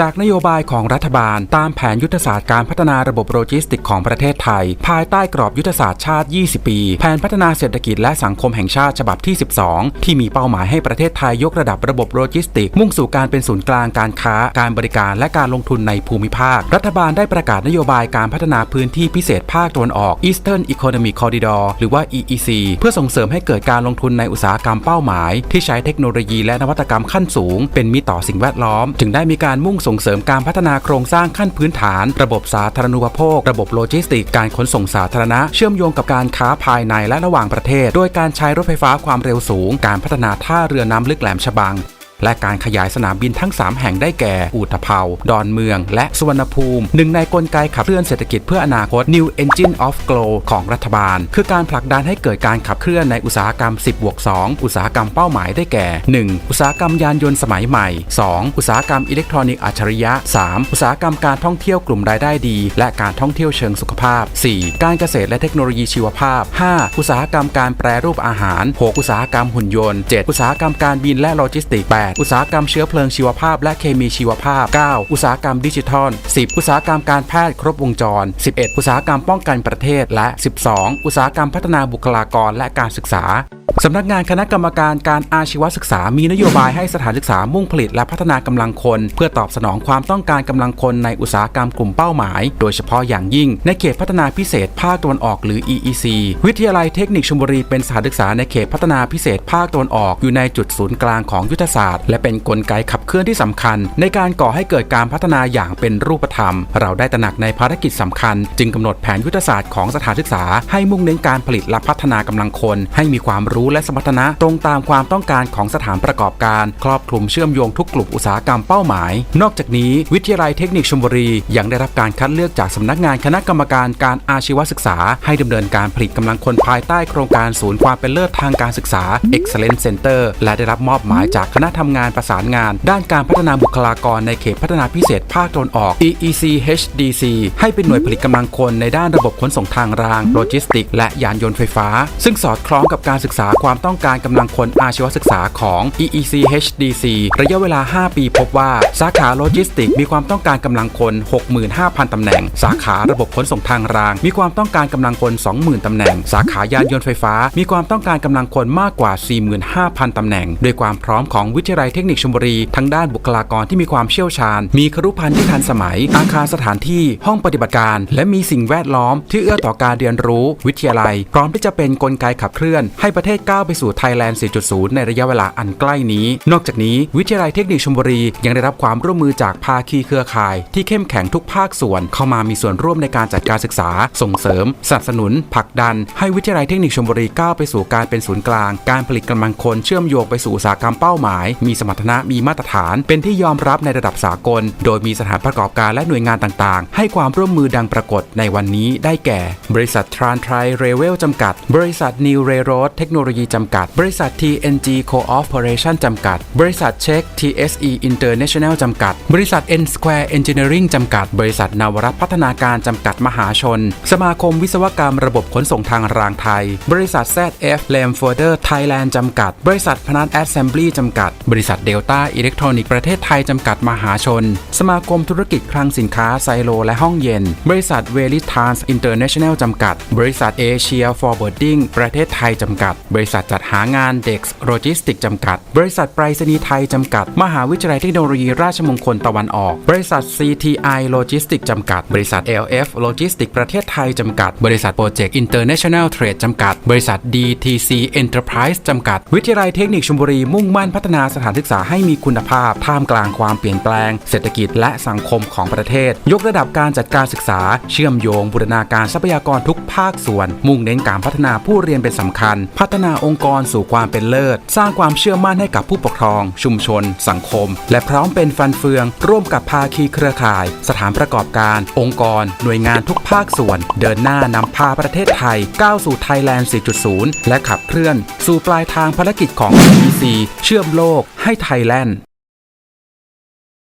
จากนโยบายของรัฐบาลตามแผนยุทธศาสตร์การพัฒนาระบบโลจิสติกของประเทศไทย ภายใต้กรอบยุทธศาสตร์ชาติ 20 ปี แผนพัฒนาเศรษฐกิจและสังคมแห่งชาติฉบับที่ 12 ที่มีเป้าหมายให้ประเทศไทยยกระดับระบบโลจิสติก มุ่งสู่การเป็นศูนย์กลางการค้า การบริการและการลงทุนในภูมิภาค รัฐบาลได้ประกาศนโยบายการพัฒนาพื้นที่พิเศษภาคตะวันออก Eastern Economic Corridor หรือว่า EEC เพื่อส่งเสริมให้เกิดการลงทุนในอุตสาหกรรมเป้าหมาย ที่ใช้เทคโนโลยีและนวัตกรรมขั้นสูง เป็นมิตรต่อสิ่งแวดล้อม จึงได้มีการมุ่งส่งเสริมการพัฒนาโครงสร้างขั้นพื้นฐาน ระบบสาธารณูปโภค ระบบโลจิสติก การขนส่งสาธารณะ เชื่อมโยงกับการค้าภายในและระหว่างประเทศ โดยการใช้รถไฟฟ้าความเร็วสูง การพัฒนาท่าเรือน้ำลึกแหลมฉบัง และการขยายสนามบินทั้ง 3 แห่งได้แก่ อูตะเภา ดอนเมือง และสุวรรณภูมิ หนึ่งในกลไกขับเคลื่อนเศรษฐกิจเพื่ออนาคต New Engine of Growth ของรัฐบาล คือการผลักดันให้เกิดการขับเคลื่อนในอุตสาหกรรม 10บวก2อุตสาหกรรมเป้าหมายได้แก่ 1. อุตสาหกรรมยานยนต์สมัยใหม่ 2. อุตสาหกรรมอิเล็กทรอนิกส์อัจฉริยะ 3. อุตสาหกรรมการท่องเที่ยวกลุ่มรายได้ดี และการท่องเที่ยวเชิงสุขภาพ 4. การเกษตรและเทคโนโลยีชีวภาพ 5. อุตสาหกรรมการแปรรูปอาหาร 6. อุตสาหกรรมหุ่นยนต์ 7. อุตสาหกรรมการบินและโลจิสติกส์ 8. อุตสาหกรรมเชื้อเพลิงชีวภาพ และเคมีชีวภาพ 9. อุตสาหกรรมดิจิทัล 10. อุตสาหกรรมการแพทย์ครบวงจร 11. อุตสาหกรรมป้องกันประเทศและ 12. อุตสาหกรรมพัฒนาบุคลากรและการศึกษา สำนักงานคณะกรรมการการอาชีวศึกษามีนโยบายให้สถานศึกษามุ่งผลิตและพัฒนากำลังคน เพื่อตอบสนองความต้องการกำลังคนในอุตสาหกรรมกลุ่มเป้าหมาย โดยเฉพาะอย่างยิ่ง ในเขตพัฒนาพิเศษภาคตะวันออกหรือ EEC วิทยาลัยเทคนิคชลบุรีเป็นสถานศึกษาในเขตพัฒนาพิเศษภาคตะวันออกอยู่ในจุดศูนย์กลางของยุทธศาสตร์ และเป็นนกลไกขับเคลื่อนที่สำคัญ ในการก่อให้เกิดการพัฒนาอย่างเป็นรูปธรรม เราได้ตระหนักในภารกิจสำคัญ จึงกำหนดแผนยุทธศาสตร์ของสถานศึกษาให้มุ่งเน้นการผลิตและพัฒนากำลังคนให้มีความรู้และสมรรถนะตรงตามความต้องการของสถานประกอบการ ครอบคลุมเชื่อมโยงทุกกลุ่มอุตสาหกรรมเป้าหมาย นอกจากนี้วิทยาลัยเทคนิคชลบุรี ยังได้รับการคัดเลือกจากสำนักงานคณะกรรมการการอาชีวศึกษา ให้ดำเนินการผลิตกำลังคนภายใต้โครงการศูนย์ความเป็นเลิศทางการศึกษา Excellence Center และได้รับมอบหมายจากคณะทำงานประสานงาน ด้านการพัฒนาบุคลากรในเขตพัฒนาพิเศษภาคตะวันออก EEC HDC ให้เป็นหน่วยผลิตกำลังคนในด้านระบบขนส่งทางราง โลจิสติก และยานยนต์ไฟฟ้า ซึ่งสอดคล้องกับการศึกษาความต้องการกำลังคนอาชีวศึกษาของ EEC HDC ระยะเวลา 5 ปีพบว่า สาขาโลจิสติก มีความต้องการกำลังคน 65,000 ตำแหน่ง สาขาระบบขนส่งทางราง มีความต้องการกำลังคน 20,000 ตำแหน่ง สาขายานยนต์ไฟฟ้า มีความต้องการกำลังคนมากกว่า 45,000 ตำแหน่ง โดยความพร้อมของวิทยาลัยเทคนิคชลบุรีทั้งด้านบุคลากรที่มีความเชี่ยวชาญ มีครุพันธ์ที่ทันสมัย อาคารสถานที่ ห้องปฏิบัติการ และมีสิ่งแวดล้อมที่เอื้อต่อการเรียนรู้ วิทยาลัย พร้อมที่จะเป็นกลไกขับเคลื่อนให้ประเทศก้าวไปสู่ไทยแลนด์ 4.0 ในระยะเวลาอันใกล้นี้ นอกจากนี้วิทยาลัยเทคนิคชลบุรี ยังได้รับความร่วมมือจากภาคีเครือข่าย ที่เข้มแข็งทุกภาคส่วนเข้ามามีส่วนร่วมในการจัดการศึกษา ส่งเสริม สนับสนุนผลักดัน ให้วิทยาลัยเทคนิคชลบุรีก้าวไปสู่การเป็นศูนย์กลาง การผลิตกำลังคนเชื่อมโยงไปสู่อุตสาหกรรมเป้าหมาย มีสมรรถนะมีมาตรฐาน เป็นที่ยอมรับในระดับสากล โดยมีสถานประกอบการและหน่วยงานต่างๆ ให้ความร่วมมือดังปรากฏในวันนี้ได้แก่ บริษัททรานไทรเรเวลจำกัด บริษัทนิวเรโรดเทคโนโลยีจำกัด บริษัท TNG Cooperation จำกัด บริษัทเช็ค TSE International จำกัด บริษัท N Square Engineering จำกัด บริษัทนวรัตพัฒนาการจำกัดมหาชน สมาคมวิศวกรรมระบบขนส่งทางรางไทย บริษัท ZF l a m f o r d e r Thailand จำกัด บริษัทพนัท Assembly จำกัด บริษัทเดลต้าอิเล็กทรอนิกส์ประเทศไทยจำกัดมหาชน สมาคมธุรกิจคลังสินค้าไซโลและห้องเย็น บริษัทเวลิทานส์อินเตอร์เนชั่นแนลจำกัด บริษัทเอเชียฟอร์เวิร์ดิ้งประเทศไทยจำกัดบริษัทจัดหางานเด็กโลจิสติกจำกัด บริษัทไปรษณีย์ไทยจำกัด มหาวิทยาลัยเทคโนโลยีราชมงคลตะวันออก บริษัท CTI Logistics จำกัด บริษัท LF Logistics ประเทศไทยจำกัด บริษัทโปรเจกต์ International Trade จำกัด บริษัท DTC Enterprise จำกัด วิทยาลัยเทคนิคชลบุรีมุ่งมั่นพัฒนาสถานศึกษาให้มีคุณภาพ ท่ามกลางความเปลี่ยนแปลง เศรษฐกิจและสังคมของประเทศ ยกระดับการจัดการศึกษา เชื่อมโยงบูรณาการทรัพยากรทุกภาคส่วน มุ่งเน้นการพัฒนาผู้เรียนเป็นสำคัญ พัฒนานาองค์กรสู่ความเป็นเลิศ สร้างความเชื่อมั่นให้กับผู้ปกครอง ชุมชน สังคม และพร้อมเป็นฟันเฟือง ร่วมกับภาคีเครือข่าย สถานประกอบการ องค์กร หน่วยงานทุกภาคส่วน เดินหน้านำพาประเทศไทยก้าวสู่ไทยแลนด์ 4.0 และขับเคลื่อน สู่ปลายทางภารกิจของ EC เชื่อมโลกให้ไทยแลนด์